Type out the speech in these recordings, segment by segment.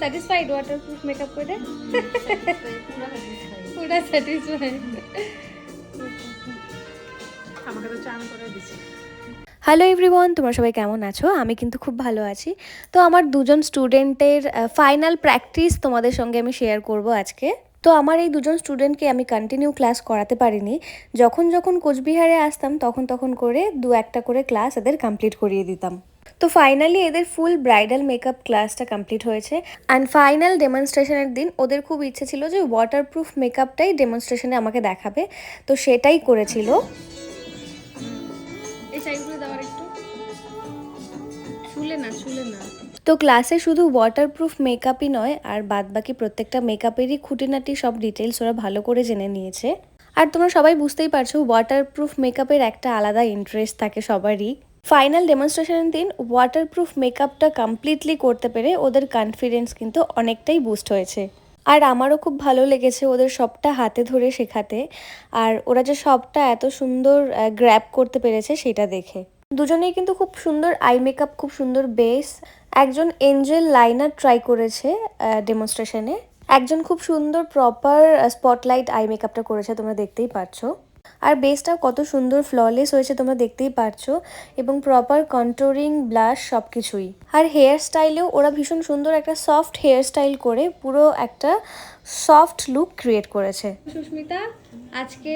Satisfied waterproof makeup করে? পুরো satisfied আমাকে তো চান করে দিছে হ্যালো এভরিওয়ান তোমরা সবাই কেমন আছো? আমি কিন্তু খুব ভালো আছি। তো আমার দুজন স্টুডেন্টের ফাইনাল প্র্যাকটিস তোমাদের সঙ্গে আমি শেয়ার করব আজকে। তো আমার এই দুজন স্টুডেন্টকে আমি কন্টিনিউ ক্লাস করাতে পারিনি। যখন যখন কোচবিহারে আসতাম তখন তখন করে দু একটা করে ক্লাস এদের কমপ্লিট করিয়ে দিতাম। তো ফাইনালি এদের ফুল ব্রাইডাল মেকআপ ক্লাসটা কমপ্লিট হয়েছে। অ্যান্ড ফাইনাল ডেমনস্ট্রেশনের দিন ওদের খুব ইচ্ছে ছিল যে ওয়াটারপ্রুফ মেকআপটাই ডেমনস্ট্রেশনে আমাকে দেখাবে। তো সেটাই করেছিল। না না। তো ক্লাসে শুধু ওয়াটারপ্রুফ মেকআপই নয় আর বাদবাকি প্রত্যেকটা মেকআপেরই খুঁটিনাটি সব ডিটেলস ওরা ভালো করে জেনে নিয়েছে। আর তোমরা সবাই বুঝতেই পারছ ওয়াটারপ্রুফ মেকআপের একটা আলাদা ইন্টারেস্ট থাকে সবারই। ফাইনাল ডেমনস্ট্রেশনের দিন ওয়াটারপ্রুফ মেকআপটা কমপ্লিটলি করতে পেরে ওদের কনফিডেন্স কিন্তু অনেকটাই বুস্ট হয়েছে। আর আমারও খুব ভালো লেগেছে ওদের সবটা হাতে ধরে শেখাতে, আর ওরা যে সবটা এত সুন্দর গ্র্যাপ করতে পেরেছে সেটা দেখে। দুজনেই কিন্তু খুব সুন্দর আই মেকআপ খুব সুন্দর বেস একজন এঞ্জেল লাইনার ট্রাই করেছে ডেমনস্ট্রেশনে একজন খুব সুন্দর প্রপার স্পটলাইট আই মেকআপটা করেছে, তোমরা দেখতেই পাচ্ছ আর বেসটা কত সুন্দর ফ্ললেস হয়েছে তোমরা দেখতেই পারছ এবং প্রপার কন্ট্রোরিং ব্লাশ সব কিছুই আর হেয়ার স্টাইলেও ওরা ভীষণ সুন্দর একটা সফট হেয়ার স্টাইল করে পুরো একটা সফট লুক ক্রিয়েট করেছে। সুস্মিতা, আজকে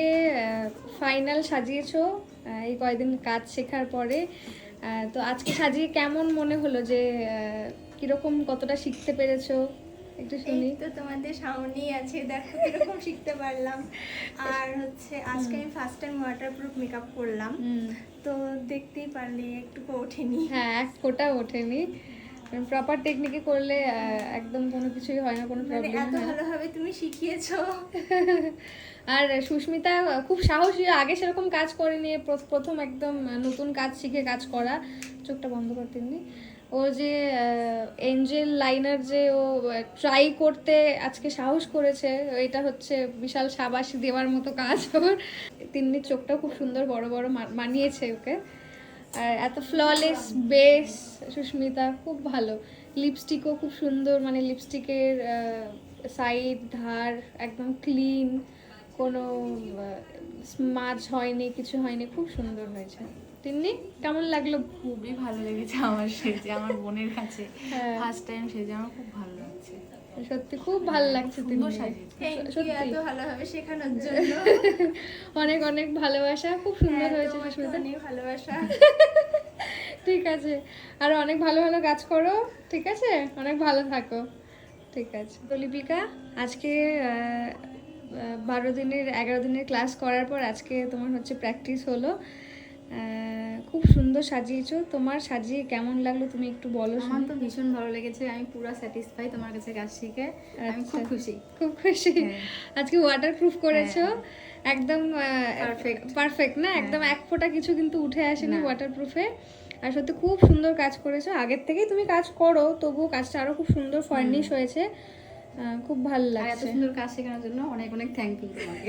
ফাইনাল সাজিয়েছো এই কয়দিন কাজ শেখার পরে তো আজকে সাজিয়ে কেমন মনে হলো যে কীরকম কতটা শিখতে পেরেছ? একটু শুনি। তো তোমাদের সামনেই আছে দেখো কীরকম শিখতে পারলাম। আর হচ্ছে আজকে আমি ফার্স্ট টাইম ওয়াটারপ্রুফ মেকআপ করলাম। তো দেখতেই পারলে একটুকু ওঠেনি। হ্যাঁ এক ফোঁটা ওঠেনি। প্রপার টেকনিকে করলে একদম কোনো কিছুই হয় না কোনো মানে প্রবলেম এত ভালোভাবে তুমি শিখিয়েছো। আর সুস্মিতা খুব সাহসী আগে সেরকম কাজ করেনি। প্রথম একদম নতুন কাজ শিখে কাজ করা। চোখটা বন্ধ করতে এমনি ও যে এঞ্জেল লাইনার যে ও ট্রাই করতে আজকে সাহস করেছে, এটা হচ্ছে বিশাল সাবাসী দেওয়ার মতো কাজ ওর। তিন্নির চোখটাও খুব সুন্দর বড় বড় মানিয়েছে ওকে। আর এত ফ্ললেস বেস সুস্মিতা, খুব ভালো। লিপস্টিকও খুব সুন্দর মানে লিপস্টিকের সাইড ধার একদম ক্লিন কোনো স্মাজ হয়নি কিছু হয়নি খুব সুন্দর হয়েছে। তিন্নি কেমন লাগল? খুবই ভালো লেগেছে আমার সেজে আমার বোনের কাছে। হ্যাঁ। ফার্স্ট টাইম সেজে আমার খুব ভালো লাগছে। সত্যি খুব ভালো লাগছে সত্যি। এত ভালোভাবে শেখানোর জন্য। অনেক অনেক ভালোবাসা খুব সুন্দর হ্যাঁ, হয়েছে সুস্মিতা অনেক ভালোবাসা। ঠিক আছে। আর অনেক ভালো ভালো কাজ করো ঠিক আছে? অনেক ভালো থাকো। ঠিক আছে। তো লিপিকা আজকে বারো দিনের এগারো দিনের ক্লাস করার পর আজকে তোমার হচ্ছে প্র্যাকটিস হলো। খুব সুন্দর সাজিয়েছো। তোমার সাজিয়ে কেমন লাগল তুমি একটু বলো আমার তো ভীষণ ভালো লেগেছে। আমি পুরো স্যাটিসফাই তোমার কাছে কাজ শিখে। আমি খুব আচ্ছা। খুশি। খুব খুশি। হ্যাঁ। আজকে ওয়াটারপ্রুফ করেছ। একদম Perfect. পারফেক্ট না? একদম এক ফোঁটা কিছু কিন্তু উঠে আসেনি না। ওয়াটারপ্রুফে আর সত্যি খুব সুন্দর কাজ করেছ। আগের থেকেই তুমি কাজ করো তবুও কাজটা আরও খুব সুন্দর ফার্নিশ হয়েছে। খুব ভালো আর এত সুন্দর কাজ শেখানোর জন্য অনেক অনেক থ্যাংক ইউ তোমাকে।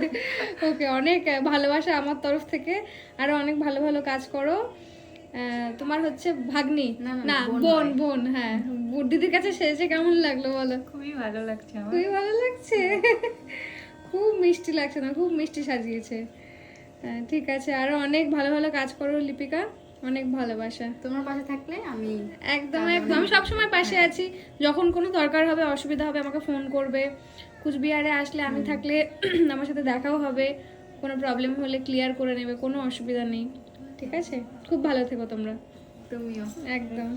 ওকে অনেক ভালোবাসা আমার তরফ থেকে। আরও অনেক ভালো ভালো কাজ করো। তোমার হচ্ছে ভাগ্নি। না, বোন বোন হ্যাঁ। দিদির কাছে সেজে কেমন লাগল বলো? খুবই ভালো লাগছে আমার। খুবই ভালো লাগছে। খুব মিষ্টি লাগছে না খুব মিষ্টি সাজিয়েছে। হ্যাঁ, ঠিক আছে আরও অনেক ভালো ভালো কাজ করো লিপিকা। অনেক ভালোবাসা। তোমার পাশে থাকলে আমি একদম একদম। আমি সবসময় পাশে আছি। যখন কোনো দরকার হবে অসুবিধা হবে আমাকে ফোন করবে। কুচবিহারে আসলে আমি থাকলে আমার সাথে দেখাও হবে। কোনো প্রবলেম হলে ক্লিয়ার করে নেবে কোনো অসুবিধা নেই। ঠিক আছে? খুব ভালো থেকো তোমরা। তুমিও। একদম।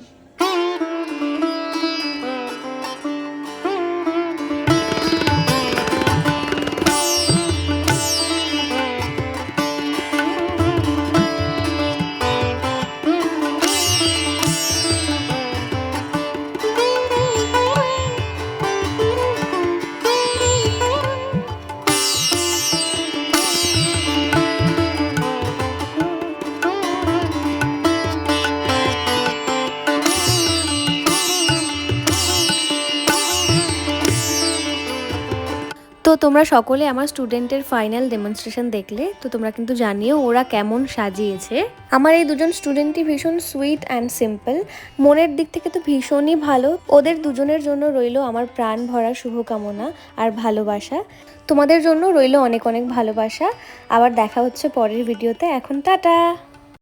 তোমরা সকলে আমার স্টুডেন্টের ফাইনাল ডেমনস্ট্রেশন দেখলে, তো তোমরা কিন্তু জানিও ওরা কেমন সাজিয়েছে। আমার এই দুজন স্টুডেন্টই ভীষণ সুইট অ্যান্ড সিম্পল মনের দিক থেকে তো ভীষণই ভালো। ওদের দুজনের জন্য রইল আমার প্রাণ ভরা শুভকামনা আর ভালোবাসা। তোমাদের জন্য রইল অনেক অনেক ভালোবাসা। আবার দেখা হচ্ছে পরের ভিডিওতে এখন টাটা!